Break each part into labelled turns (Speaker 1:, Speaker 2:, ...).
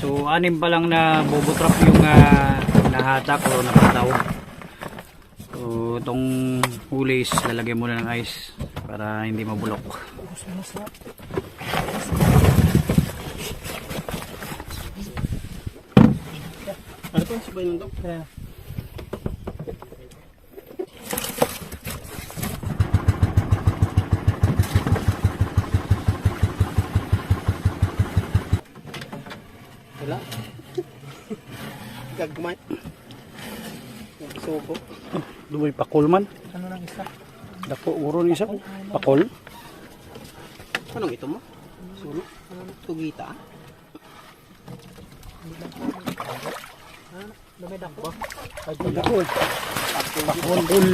Speaker 1: So anim pa lang na bobo trap yung uh, nahatak o napataw. So itong huli is lalagyan muna ng ice para hindi mabulok.
Speaker 2: Ano to? Sabay nung dok? Gagmay. Suko.
Speaker 1: Dumoy pakol man.
Speaker 2: Ano lang isa?
Speaker 1: Dako uro ni isa. Pakol.
Speaker 2: Anong ito mo? Sulo? Tugita? Ba?
Speaker 1: Ay dako. Pakol dul.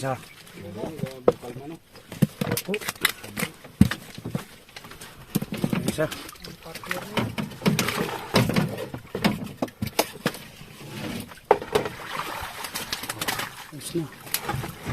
Speaker 1: Mansa. Isa. Ayos na.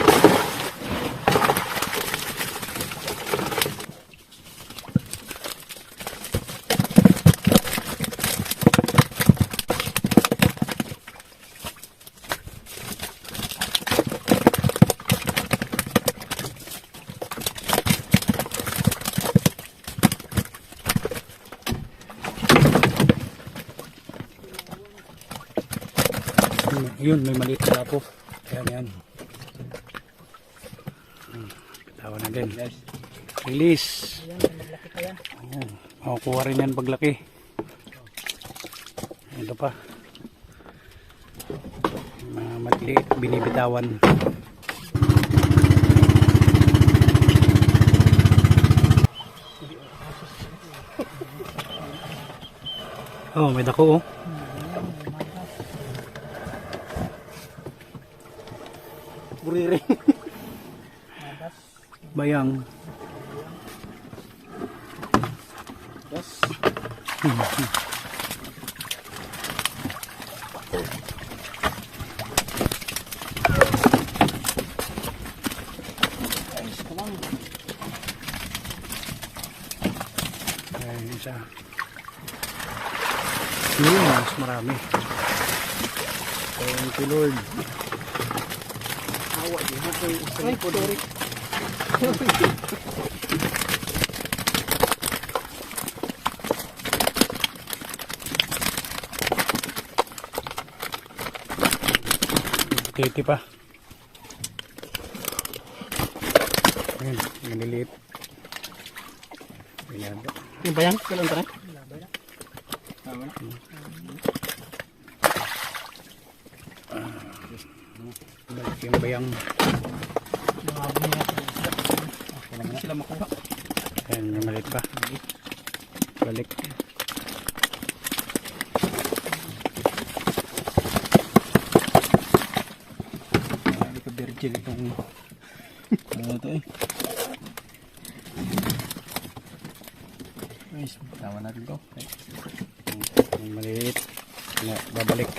Speaker 1: Yun, may maliit na lapo. Ayan, yan. Hmm, Bitawan na din. Release. Ayan. Makukuha rin yan paglaki. Ito pa. Mga maliit, binibitawan. Oh, may dako oh.
Speaker 2: Buriri.
Speaker 1: Bayang.
Speaker 2: Yes.
Speaker 1: Ayan, isa. Yun, mas marami. Thank you, Lord.
Speaker 2: Awa, di mo yung isa likod.
Speaker 1: Titi pa. Ayan, maliliit. Ayan.
Speaker 2: Yung bayang? Kailan tara?
Speaker 1: Balik yung bayang.
Speaker 2: Hindi sila makuha.
Speaker 1: May maliit pa. Balik.
Speaker 2: Hindi ko virgin itong ano to eh. Ayos, tawa natin to.
Speaker 1: Maliit. Babalik.